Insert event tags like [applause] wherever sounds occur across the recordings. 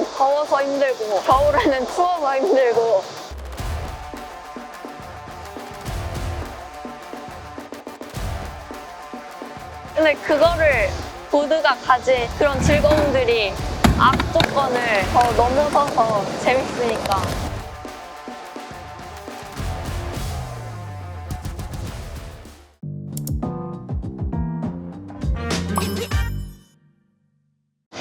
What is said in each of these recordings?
여름에는 더워서 힘들고 겨울에는 추워서 힘들고. 근데 그거를 보드가 가진 그런 즐거움들이 악조건을 더 넘어서서 재밌으니까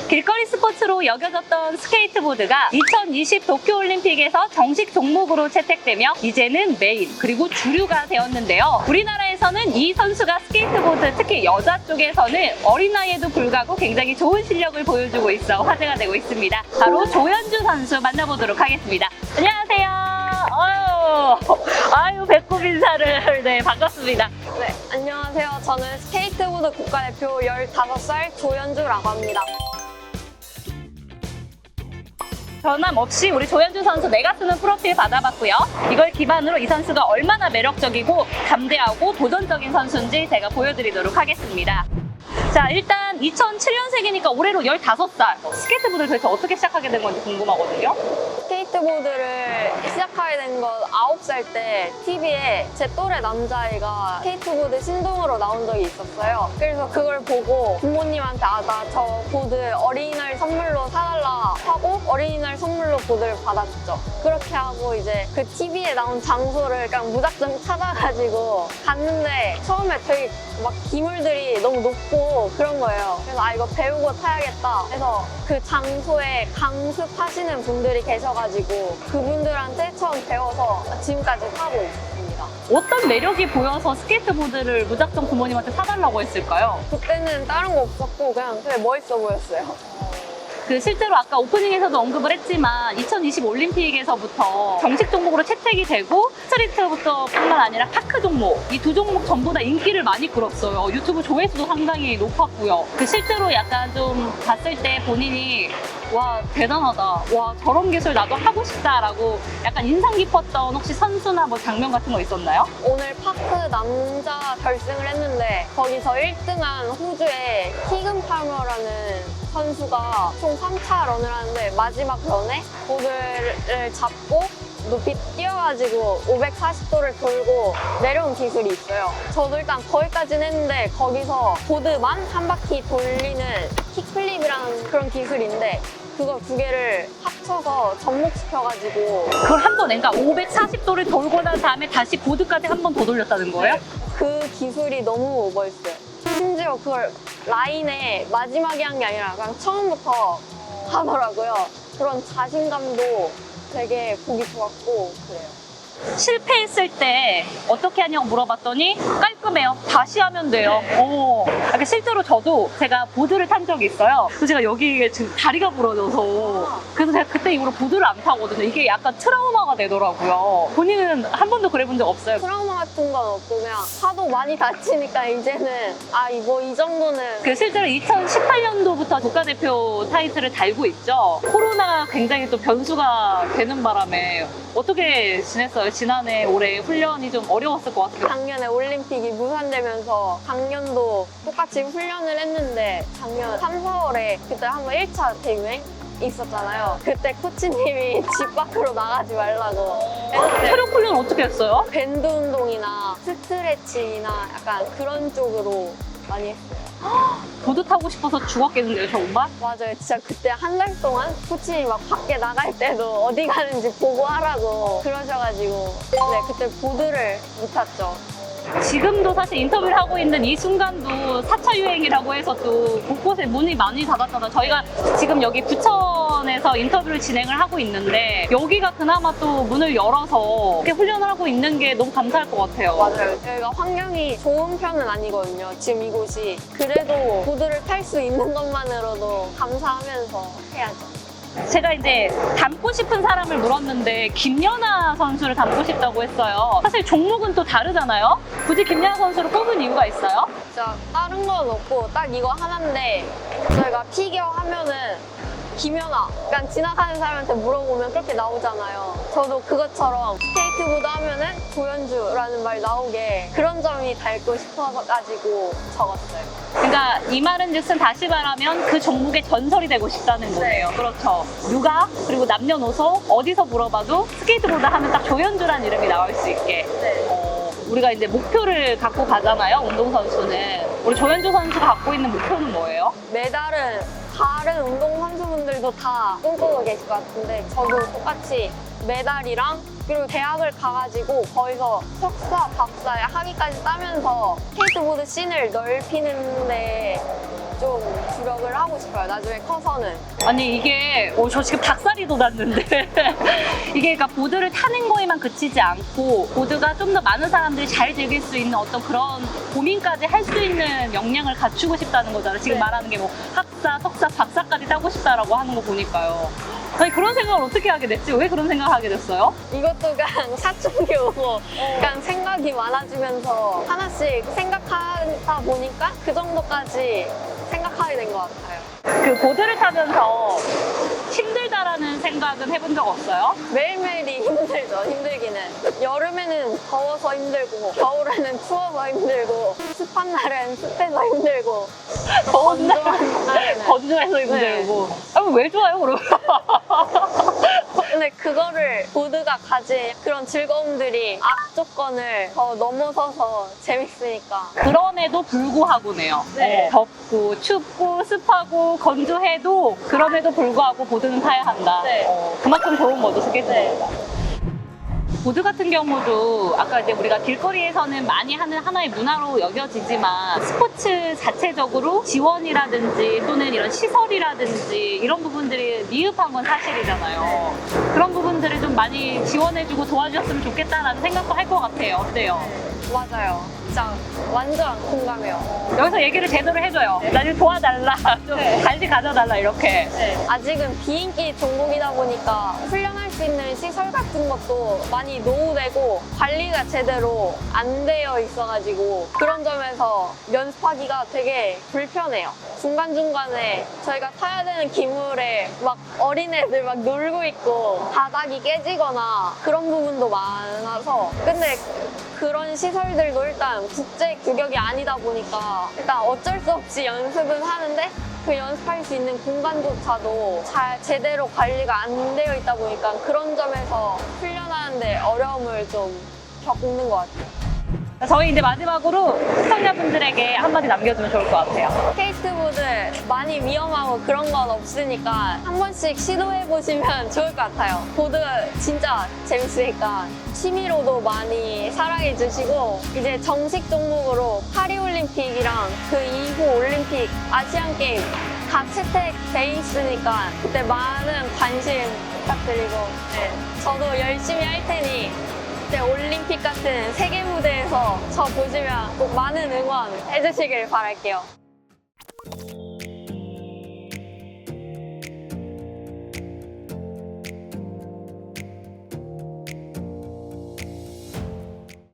길거리 스포츠로 여겨졌던 스케이트보드가 2020 도쿄올림픽에서 정식 종목으로 채택되며 이제는 메인 그리고 주류가 되었는데요. 우리나라에서는 이 선수가 스케이트보드 특히 여자 쪽에서는 어린 나이에도 불구하고 굉장히 좋은 실력을 보여주고 있어 화제가 되고 있습니다. 바로 조현주 선수 만나보도록 하겠습니다. 안녕하세요. 아유, 아유 배꼽 인사를 네 반갑습니다. 네, 안녕하세요. 저는 스케이트보드 국가대표 15살 조연주라고 합니다. 변함 없이 우리 조현주 선수 내가 쓰는 프로필 받아봤고요. 이걸 기반으로 이 선수가 얼마나 매력적이고 담대하고 도전적인 선수인지 제가 보여드리도록 하겠습니다. 자, 일단 2007년생이니까 올해로 15살. 스케이트보드를 도대체 어떻게 시작하게 된 건지 궁금하거든요. 스케이트보드를 시작하게 된 건 9살 때 TV에 제 또래 남자아이가 스케이트보드 신동으로 나온 적이 있었어요. 그래서 그걸 보고 부모님한테 아, 나 저 보드 어린이날 선물로 사달라 하고 어린이날 선물로 보드를 받았죠. 그렇게 하고 이제 그 TV에 나온 장소를 그냥 무작정 찾아가지고 갔는데 처음에 되게 막 기물들이 너무 높고 그런 거예요. 그래서 아, 이거 배우고 타야겠다 해서 그 장소에 강습하시는 분들이 계셔가지고 그분들한테 처음 배워서 지금까지 타고 있습니다. 어떤 매력이 보여서 스케이트보드를 무작정 부모님한테 사달라고 했을까요? 그때는 다른 거 없었고 그냥 되게 멋있어 보였어요. 그 실제로 아까 오프닝에서도 언급을 했지만 2020 올림픽에서부터 정식 종목으로 채택이 되고 스트리트부터뿐만 아니라 파크 종목 이 두 종목 전부 다 인기를 많이 끌었어요. 유튜브 조회수도 상당히 높았고요. 그 실제로 약간 좀 봤을 때 본인이 와 대단하다. 와 저런 기술 나도 하고 싶다라고 약간 인상 깊었던 혹시 선수나 뭐 장면 같은 거 있었나요? 오늘 파크 남자 결승을 했는데 거기서 1등한 호주의 키금 팔머라는 선수가 총 3차 런을 하는데 마지막 런에 보드를 잡고 높이 뛰어가지고 540도를 돌고 내려온 기술이 있어요. 저도 일단 거기까지는 했는데 거기서 보드만 한 바퀴 돌리는 킥플립이라는 그런 기술인데 그거 두 개를 합쳐서 접목시켜가지고 그걸 한 번에 그러니까 540도를 돌고 난 다음에 다시 보드까지 한 번 더 돌렸다는 거예요? 그 기술이 너무 멋있어요. 심지어 그걸 라인에 마지막에 한 게 아니라 그냥 처음부터 하더라고요. 그런 자신감도 되게 보기 좋았고 그래요. 실패했을 때 어떻게 하냐고 물어봤더니 깔끔해요. 다시 하면 돼요. 오. 아, 실제로 저도 제가 보드를 탄 적이 있어요. 그래서 제가 여기에 지금 다리가 부러져서 그래서 제가 그때 이후로 보드를 안 타거든요. 이게 약간 트라우마가 되더라고요. 본인은 한 번도 그래 본 적 없어요? 트라우마 같은 건 없고 그냥 하도 많이 다치니까 이제는 아 뭐 이 정도는 그 실제로 2018년도부터 국가대표 타이틀을 달고 있죠. 코로나가 굉장히 또 변수가 되는 바람에 어떻게 지냈어요? 지난해 올해 훈련이 좀 어려웠을 것 같아요. 작년에 올림픽이 무산되면서 작년도 똑같이 훈련을 했는데 작년 3, 4월에 그때 한번 1차 대유행 있었잖아요. 그때 코치님이 [laughs] 집 밖으로 나가지 말라고 했는데 체력 훈련 어떻게 했어요? 밴드 운동이나 스트레칭이나 약간 그런 쪽으로 많이 했어요. [gasps] 보드 타고 싶어서 죽었겠는데요, 정말? 맞아요. 진짜 그때 한 달 동안 코치님이 막 밖에 나갈 때도 어디 가는지 보고 하라고 그러셔가지고 네, 그때 보드를 못 탔죠. 지금도 사실 인터뷰를 하고 있는 이 순간도 4차 유행이라고 해서 또 곳곳에 문이 많이 닫았잖아요. 저희가 지금 여기 부천에서 인터뷰를 진행을 하고 있는데 여기가 그나마 또 문을 열어서 이렇게 훈련을 하고 있는 게 너무 감사할 것 같아요. 맞아요. 여기가 환경이 좋은 편은 아니거든요. 지금 이곳이. 그래도 보드를 탈 수 있는 것만으로도 감사하면서 해야죠. 제가 이제 닮고 싶은 사람을 물었는데 김연아 선수를 닮고 싶다고 했어요. 사실 종목은 또 다르잖아요. 굳이 김연아 선수를 꼽은 이유가 있어요? 진짜 다른 건 없고 딱 이거 하나인데 저희가 피겨 하면은 김연아. 그냥 지나가는 사람한테 물어보면 그렇게 나오잖아요. 저도 그것처럼 스케이트보드 하면은 조연주라는 말 나오게 그런 점이 닮고 싶어가지고 적었어요. 그러니까 이 말은 즉슨 다시 말하면 그 종목의 전설이 되고 싶다는 거예요. 그렇죠. 누가 그리고 남녀노소 어디서 물어봐도 스케이트보드 하면 딱 조연주란 이름이 나올 수 있게 네. 어, 우리가 이제 목표를 갖고 가잖아요. 운동선수는 우리 조연주 선수가 갖고 있는 목표는 뭐예요? 메달은 다른 운동 선수분들도 다 꿈꾸고 계실 것 같은데 저도 똑같이 메달이랑 그리고 대학을 가가지고 거기서 석사, 박사, 학위까지 따면서 스케이트보드 씬을 넓히는데 좀 주력을 하고 싶어요. 나중에 커서는. 아니 이게 어, 저 지금 닭살이 돋았는데 [laughs] 이게 그러니까 보드를 타는 거에만 그치지 않고 보드가 좀 더 많은 사람들이 잘 즐길 수 있는 어떤 그런 고민까지 할 수 있는 역량을 갖추고 싶다는 거잖아요. 지금 네. 말하는 게 뭐 학사, 석사, 박사까지 따고 싶다라고 하는 거 보니까요. 아니 그런 생각을 어떻게 하게 됐지? 왜 그런 생각을 하게 됐어요? 이것도 그냥 사춘기 오고 그냥 생각이 많아지면서 하나씩 생각하다 보니까 그 정도까지 생각하게 된 것 같아요. 그 보드를 타면서 힘들다라는 생각은 해본 적 없어요? 매일매일이 힘들죠, 힘들기는. 여름에는 더워서 힘들고, 겨울에는 추워서 힘들고, 습한 날엔 습해서 힘들고, 더운 건조한 날에는. [laughs] 건조해서 힘들고. 아니 왜 좋아요 그럼? [laughs] 근데 그거를 보드가 가진 그런 즐거움들이 악조건을 더 넘어서서 재밌으니까. 그럼에도 불구하고네요. 네. 어, 덥고 춥고 습하고 건조해도 그럼에도 불구하고 보드는 타야 한다. 네. 어, 그만큼 좋은 거죠 스케이트보드가. 보드 같은 경우도 아까 이제 우리가 길거리에서는 많이 하는 하나의 문화로 여겨지지만 스포츠 자체적으로 지원이라든지 또는 이런 시설이라든지 이런 부분들이 미흡한 건 사실이잖아요. 많이 지원해주고 도와주셨으면 좋겠다라는 생각도 할 것 같아요. 어때요? 맞아요. 진짜 완전 공감해요. 여기서 얘기를 제대로 해줘요. 나 좀 도와달라. 좀 네. [laughs] 간식 가져달라 이렇게. 아직은 비인기 종목이다 보니까 훈련할 수 있는 시설 같은 것도 많이 노후되고 관리가 제대로 안 되어 있어가지고 그런 점에서 연습하기가 되게 불편해요. 중간중간에 저희가 타야 되는 기물에 막 어린애들 막 놀고 있고 바닥이 깨지거나 그런 부분도 많아서 근데 그런 시설들도 일단 국제 규격이 아니다 보니까 일단 어쩔 수 없이 연습은 하는데 그 연습할 수 있는 공간조차도 잘 제대로 관리가 안 되어 있다 보니까 그런 점에서 훈련하는데 어려움을 좀 겪는 것 같아요. 저희 이제 마지막으로 시청자분들에게 한마디 남겨주면 좋을 것 같아요. 스케이트보드 많이 위험하고 그런 건 없으니까 한 번씩 시도해 보시면 [laughs] 좋을 것 같아요. 보드 진짜 재밌으니까 취미로도 많이 사랑해 주시고 이제 정식 종목으로 파리 올림픽이랑 그 이후 올림픽, 아시안 게임 다 채택돼 있으니까 그때 많은 관심 부탁드리고 네, 저도 열심히 할 테니 그때 올림픽 같은 세계 무대에서 저 보시면 꼭 많은 응원 해주시길 바랄게요.